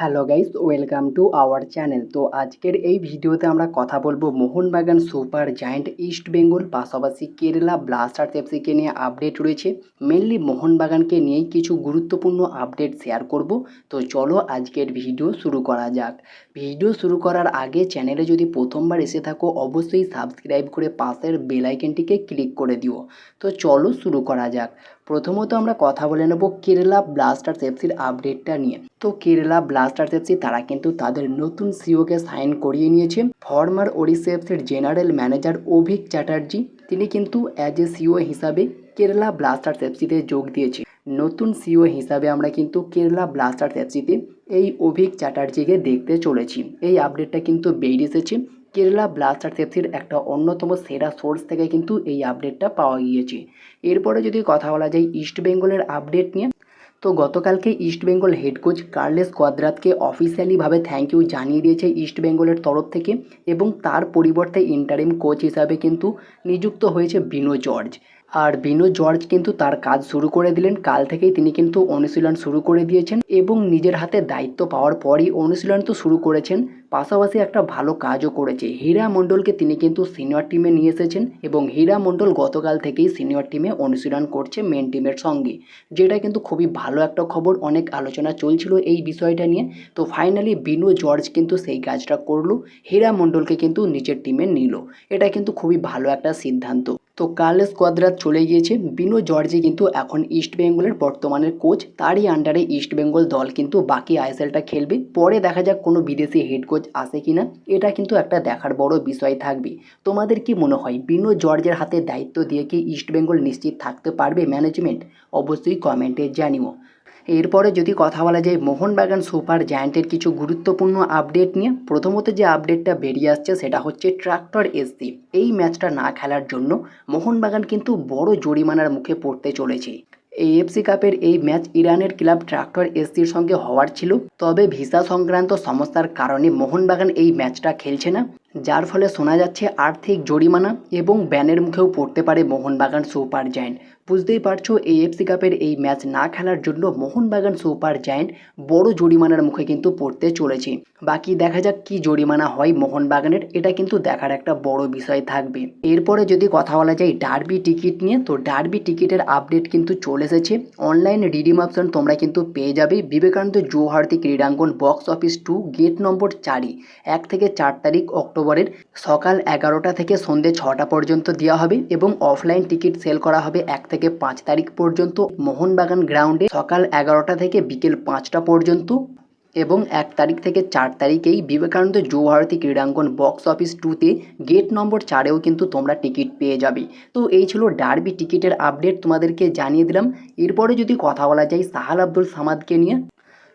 Hello guys welcome to our channel তো আজকের এই ভিডিওতে আমরা কথা বলব Mohun Bagan super giant East Bengal, পাশাপাশি কেরালা ব্লাস্টার্স এফসিকে নিয়ে আপডেট রয়েছে। মেনলি মোহনবাগানকে নিয়েই কিছু গুরুত্বপূর্ণ আপডেট শেয়ার করব। তো চলো আজকের ভিডিও শুরু করা যাক। ভিডিও শুরু করার আগে চ্যানেলে যদি প্রথমবার এসে থাকো, অবশ্যই সাবস্ক্রাইব করে পাশের বেলাইকেনটিকে ক্লিক করে দিও। তো চলো শুরু করা যাক। প্রথমত আমরা কথা বলে নেব কেরালা ব্লাস্টার্স এফসির আপডেটটা নিয়ে। তো কেরালা ব্লাস্টার্স এফসি তারা কিন্তু তাদের নতুন সিওকে সাইন করিয়ে নিয়েছে। ফর্মার ওড়িশা এফসির জেনারেল ম্যানেজার অভিক চ্যাটার্জি, তিনি কিন্তু অ্যাজ এ সিও হিসাবে কেরালা ব্লাস্টার্স এফসিতে যোগ দিয়েছে। নতুন সিও হিসাবে আমরা কিন্তু কেরালা ব্লাস্টার্স এফসিতে এই অভিক চ্যাটার্জিকে দেখতে চলেছি। এই আপডেটটা কিন্তু বেরিয়ে এসেছে। কেরালা ব্লাস্টার সেফসির একটা অন্যতম সেরা সোর্স থেকে কিন্তু এই আপডেটটা পাওয়া গিয়েছে। এরপরে যদি কথা বলা যায় ইস্ট বেঙ্গলের আপডেট নিয়ে, তো গতকালকে East Bengal head coach Carles কোয়াদ্রাতকে অফিসিয়ালিভাবে থ্যাংক ইউ জানিয়ে দিয়েছে ইস্ট বেঙ্গলের তরফ থেকে এবং তার পরিবর্তে ইন্টারিম কোচ হিসাবে কিন্তু নিযুক্ত হয়েছে বিনো জর্জ। আর বিনো জর্জ কিন্তু তার কাজ শুরু করে দিলেন। কাল থেকেই তিনি কিন্তু অনুশীলন শুরু করে দিয়েছেন এবং নিজের হাতে দায়িত্ব পাওয়ার পরই অনুশীলন তো শুরু করেছেন। পাশাপাশি একটা ভালো কাজও করেছে। হীরা মণ্ডলকে তিনি কিন্তু সিনিয়র টিমে নিয়ে এসেছেন এবং হীরা মণ্ডল গতকাল থেকেই সিনিয়র টিমে অনুশীলন করছে মেন টিমের সঙ্গে। যেটা কিন্তু খুবই ভালো একটা খবর। অনেক আলোচনা চলছিল এই বিষয়টা নিয়ে। তো ফাইনালি বিনু জর্জ কিন্তু সেই কাজটা করল। হীরা মণ্ডলকে কিন্তু নিজের টিমে নিল। এটা কিন্তু খুবই ভালো একটা সিদ্ধান্ত। তো কার্লেস কোয়াদ্রাত চলে গিয়েছে। বিনো জর্জি কিন্তু এখন ইস্ট বেঙ্গলের বর্তমানের কোচ। তারই আন্ডারে ইস্ট বেঙ্গল দল কিন্তু বাকি আইএসএলটা খেলবে। পরে দেখা যাক কোনো বিদেশি হেড কোচ আসে কি না এটা কিন্তু একটা দেখার বড় বিষয় থাকবে। তোমাদের কি মনে হয়, বিনো জর্জের হাতে দায়িত্ব দিয়ে কি ইস্ট বেঙ্গল নিশ্চিত থাকতে পারবে ম্যানেজমেন্ট অবশ্যই কমেন্টে জানিও। এরপরে যদি কথা বলা যায় মোহনবাগান সুপার জায়ান্টের কিছু গুরুত্বপূর্ণ আপডেট নিয়ে, প্রথমত যে আপডেটটা বেরিয়ে আসছে সেটা হচ্ছে ট্রাক্টর এসসি। এই ম্যাচটা না খেলার জন্য মোহনবাগান কিন্তু বড় জরিমানার মুখে পড়তে চলেছে। এএফসি কাপের এই ম্যাচ ইরানের ক্লাব ট্রাক্টর এসসির সঙ্গে হওয়ার ছিল। তবে ভিসা সংক্রান্ত সমস্যার কারণে মোহনবাগান এই ম্যাচটা খেলছে না। যার ফলে শোনা যাচ্ছে আর্থিক জরিমানা এবং ব্যানের মুখেও পড়তে পারে মোহনবাগান সুপার জায়েন্ট। বুঝতেই পারছ এএফসি কাপের এই ম্যাচ না খেলার জন্য মোহনবাগান সুপার জায়েন্ট বড় জরিমানার মুখে কিন্তু পড়তে চলেছে। বাকি দেখা যাক কি জরিমানা হয় মোহনবাগানের, এটা কিন্তু দেখার একটা বড় বিষয় থাকবে। এরপরে যদি কথা বলা যায় ডার্বি টিকিট নিয়ে, তো ডার্বি টিকিটের আপডেট কিন্তু চলে এসেছে। অনলাইন রিডিম অপশন তোমরা কিন্তু পেয়ে যাবে। বিবেকানন্দ জৌহারতি ক্রীড়াঙ্গন box office two, gate number চারি এক থেকে চার তারিখ অক্টোবরের সকাল এগারোটা থেকে সন্ধ্যে ছটা পর্যন্ত দেওয়া হবে এবং অফলাইন টিকিট সেল করা হবে এক থেকে পাঁচ তারিখ পর্যন্ত মোহনবাগান গ্রাউন্ডে সকাল এগারোটা থেকে বিকেল পাঁচটা পর্যন্ত এবং এক তারিখ থেকে চার তারিখেই বিবেকানন্দ যুবভারতী ক্রীড়াঙ্গন বক্স অফিস টুতে গেট নম্বর চারেও কিন্তু তোমরা টিকিট পেয়ে যাবে। তো এই ছিল ডার্বি টিকিটের আপডেট তোমাদেরকে জানিয়ে দিলাম। এরপরে যদি কথা বলা যায় সাহাল আব্দুল সামাদকে নিয়ে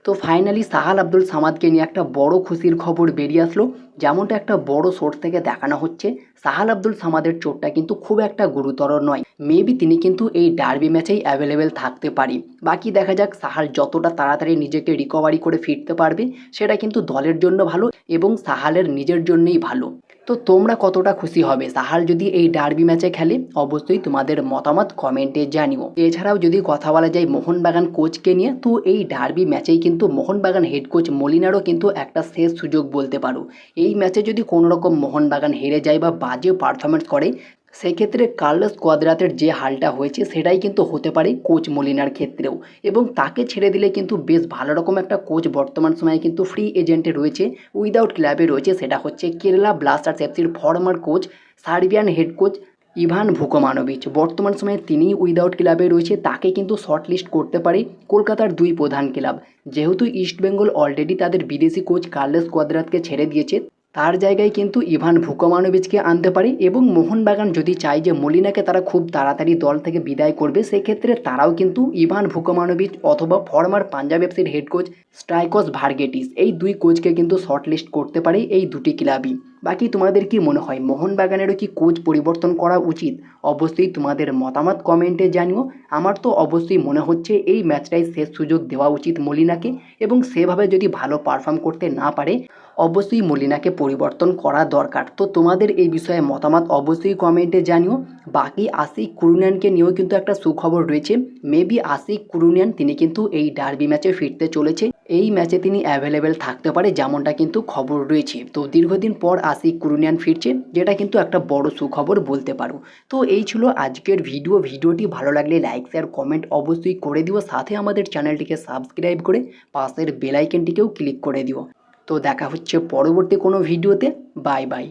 তো ফাইনালি সাহাল আব্দুল সামাদকে নিয়ে একটা বড় খুশির খবর বেরিয়ে আসলো। যেমনটা একটা বড় সোর্স থেকে দেখানো হচ্ছে, সাহাল আব্দুল সামাদের চোটটা কিন্তু খুব একটা গুরুতর নয়। মেবি তিনি কিন্তু এই ডার্বি ম্যাচেই অ্যাভেলেবেল থাকতে পারে। বাকি দেখা যাক সাহাল যতটা তাড়াতাড়ি নিজেকে রিকভারি করে ফিরতে পারবে, সেটা কিন্তু দলের জন্য ভালো এবং সাহালের নিজের জন্যই ভালো। তো তোমরা কতটা খুশি হবে? সাহাল যদি এই ডার্বি ম্যাচে খেলে, অবশ্যই তোমাদের মতামত কমেন্টে জানিও। এছাড়াও যদি কথা বলা যায় মোহনবাগান কোচকে নিয়ে, তো এই ডার্বি ম্যাচেই কিন্তু মোহনবাগান হেড কোচ মলিনারও কিন্তু একটা শেষ সুযোগ বলতে পারো। এই ম্যাচে যদি কোনোরকম মোহনবাগান হেরে যায় বা বাজে পারফরমেন্স করে সেক্ষেত্রে কার্লোস কোয়াদ্রাতের যে হালটা হয়েছে সেটাই কিন্তু হতে পারে কোচ মলিনার ক্ষেত্রেও। এবং তাকে ছেড়ে দিলে কিন্তু বেশ ভালো রকম একটা কোচ বর্তমান সময়ে কিন্তু ফ্রি এজেন্টে রয়েছে উইদাউট ক্লাবে রয়েছে, সেটা হচ্ছে কেরালা ব্লাস্টার্স এফসির former coach Serbian head coach Ivan Vukomanovic. বর্তমান সময়ে তিনি উইদাউট ক্লাবে রয়েছে, তাকে কিন্তু শর্ট লিস্ট করতে পারে কলকাতার দুই প্রধান ক্লাব যেহেতু ইস্টবেঙ্গল অলরেডি তাদের বিদেশি কোচ কার্লেস কোয়াদ্রাতকে ছেড়ে দিয়েছে তার জায়গায় কিন্তু ইভান ভুকমানোভিচকে আনতে পারে এবং মোহনবাগান যদি চায় যে মলিনাকে তারা খুব তাড়াতাড়ি দল থেকে বিদায় করবে, সেক্ষেত্রে তারাও কিন্তু ইভান ভুকমানোভিচ অথবা ফর্মার পাঞ্জাব এফসির হেড কোচ স্ট্রাইকস ভার্গেটিস এই দুই কোচকে কিন্তু শর্টলিস্ট করতে পারে এই দুটি ক্লাবই। বাকি তোমাদের কি মনে হয়? মোহনবাগানেরও কি কোচ পরিবর্তন করা উচিত? অবশ্যই তোমাদের মতামত কমেন্টে জানিও। আমার তো অবশ্যই মনে হচ্ছে এই ম্যাচটাই শেষ সুযোগ দেওয়া উচিত মলিনাকে এবং সেভাবে যদি ভালো পারফর্ম করতে না পারে, অবশ্যই মলিনাকে পরিবর্তন করা দরকার। তো তোমাদের এই বিষয়ে মতামত অবশ্যই কমেন্টে জানিও। বাকি আশিক কুরুনিয়ানকে নিয়েও কিন্তু একটা সুখবর রয়েছে। মেবি আশিক কুরুনিয়ান, তিনি কিন্তু এই ডার্বি ম্যাচে ফিরতে চলেছে। এই ম্যাচে তিনি অ্যাভেলেবেল থাকতে পারে যেমনটা কিন্তু খবর রয়েছে। তো দীর্ঘদিন পর আশিক কুরুনিয়ান ফিরছে, যেটা কিন্তু একটা বড় সুখবর বলতে পারো। তো এই ছিল আজকের ভিডিও ভিডিওটি ভালো লাগলে লাইক শেয়ার কমেন্ট অবশ্যই করে দিও। সাথে আমাদের চ্যানেলটিকে সাবস্ক্রাইব করে পাশের বেলাইকেনটিকেও ক্লিক করে দিও। তো দেখা হচ্ছে পরবর্তী কোনো ভিডিওতে বাই বাই